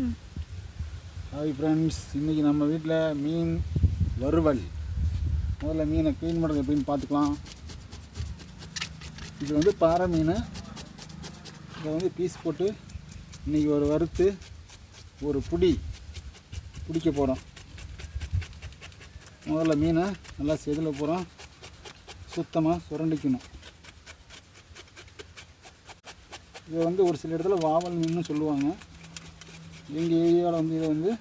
Hi friends இன்றைக்கி நம்ம வீட்டில் மீன் வறுவல். முதல்ல மீனை க்ளீன் பண்ணுறது எப்படின்னு பார்த்துக்கலாம். இது வந்து பாறை மீன். இதை வந்து பீஸ் போட்டு இன்றைக்கி ஒரு வறுத்து ஒரு புடி பிடிக்க போகிறோம் முதல்ல மீனை நல்லா செதில் போகிறோம் சுத்தமாக சுரண்டிக்கணும். இதை வந்து ஒரு சில இடத்துல வாவல் மீன் சொல்லுவாங்க. எங்கள் ஏரியாவில் வந்து இதை வந்து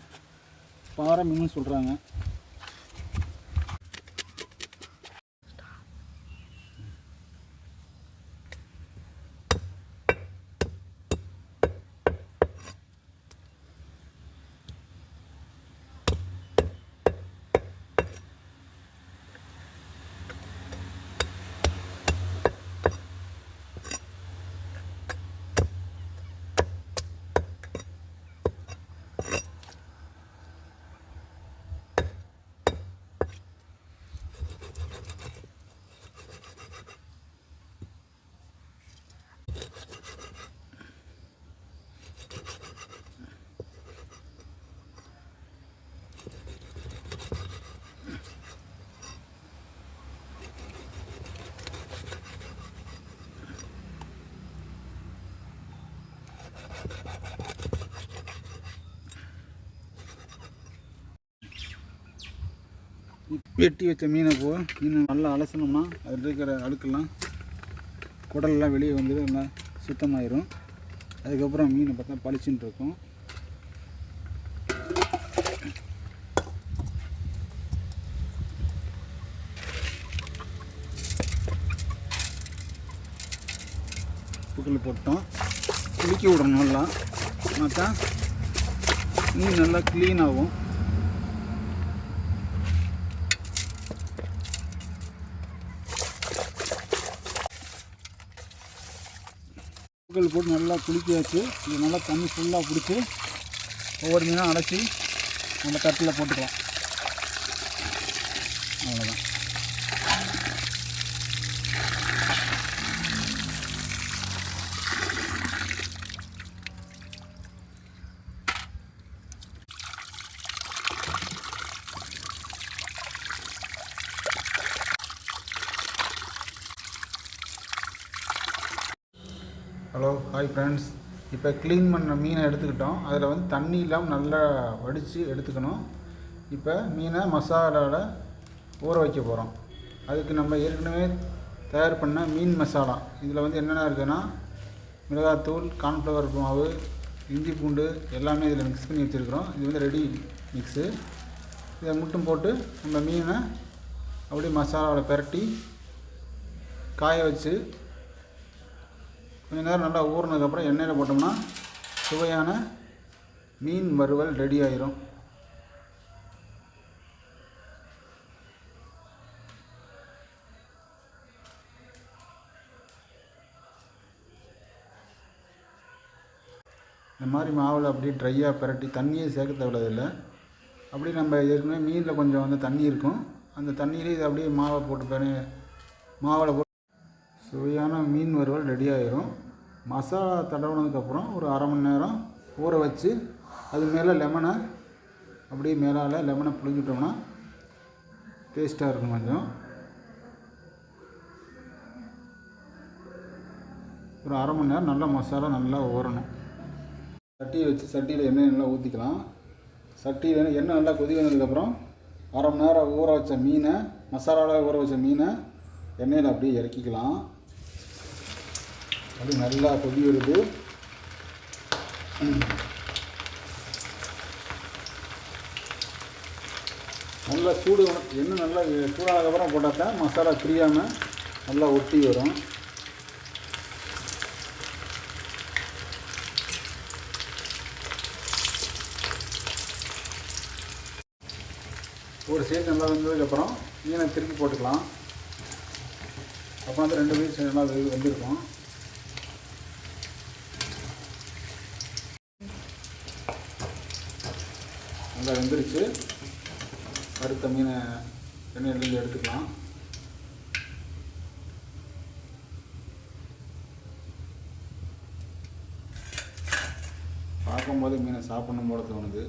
பாறை மீன் சொல்கிறாங்க வெட்டி வச்ச மீனை போ. மீனை நல்லா அலசணும்னா அதில் இருக்கிற அழுக்கெல்லாம் குடலெல்லாம் வெளியே வந்து நல்லா சுத்தமாயிரும். அதுக்கப்புறம் மீனை பார்த்தா பளிச்சுன்னு இருக்கும். புக்கில் போட்டோம். குளிக்க விடணும் நல்லா. பார்த்தா மீன் நல்லா க்ளீன் ஆகும். பூக்கள் போட்டு நல்லா குளிக்காச்சு இது நல்லா தண்ணி ஃபுல்லாக பிடிச்சி ஒவ்வொரு மீனாக அடைச்சி நம்ம தட்டில் போட்டுக்கலாம். அவ்வளோதான் ஹலோ ஹாய் ஃப்ரெண்ட்ஸ் இப்போ க்ளீன் பண்ண மீனை எடுத்துக்கிட்டோம். அதில் வந்து தண்ணி இல்லாமல் நல்லா வடித்து எடுத்துக்கணும். இப்போ மீனை மசாலாவில் ஊற வைக்க போகிறோம் அதுக்கு நம்ம ஏற்கனவே தயார் பண்ண மீன் மசாலா. இதில் வந்து என்னென்ன இருக்குன்னா மிளகாத்தூள் கார்ன்ஃப்ளவர் மாவு இஞ்சி பூண்டு எல்லாமே இதில் மிக்ஸ் பண்ணி வச்சுருக்குறோம். இது வந்து ரெடி மிக்ஸு இதை மட்டும் போட்டு நம்ம மீனை அப்படியே மசாலாவில் பிரட்டி காய வச்சு கொஞ்சம் நேரம் நல்லா ஊறினதுக்கப்புறம் எண்ணெயில் போட்டோம்னா சுவையான மீன் வறுவல் ரெடி ஆயிரும். இந்த மாதிரி மாவில் அப்படியே ட்ரையாக பிரட்டி தண்ணியே சேர்க்க தேவையில்லை. அப்படி நம்ம ஏற்கனவே மீனில் கொஞ்சம் வந்து தண்ணி இருக்கும். அந்த தண்ணியிலே இதை அப்படியே மாவை போட்டு பாரு மாவில் போட்டு சுவையான மீன் வறுவல் ரெடி ஆயிரும். மசாலா தடவுனதுக்கப்புறம் ஒரு அரை மணி நேரம் ஊற வச்சு அது மேலே லெமனை அப்படியே மேலால் லெமனை புழிஞ்சிட்டோம்னா டேஸ்ட்டாக இருக்கும் கொஞ்சம். ஒரு அரை மணி நேரம் நல்லா மசாலா நல்லா ஊறணும். சட்டியை வச்சு சட்டியில் எண்ணெய் நல்லா ஊற்றிக்கலாம் சட்டியில் எண்ணெய் நல்லா கொதி வந்ததுக்கப்புறம் அரை மணி நேரம் ஊற வச்ச மீனை மசாலாவில் ஊற வச்ச மீனை எண்ணெயில் அப்படியே இறக்கிக்கலாம். அது நல்லா கொதி வருது. நல்லா சூடு எண்ணெய் நல்லா சூடானதுக்கப்புறம் போட்டால் தான் மசாலா பிரியாமல் நல்லா ஒட்டி வரும். ஒரு சைடு நல்லா வந்ததுக்கப்புறம் மீனை திருப்பி போட்டுக்கலாம். அப்புறம் வந்து ரெண்டு மீன் நல்லா வந்திருக்கும் வெந்திருக்கும். நல்லா வெந்துருச்சு. வறுத்த மீனை எண்ணெயிலேருந்து எடுத்துக்கலாம். பார்க்கும்போது மீனை சாப்பிடணும் போல தோணுது.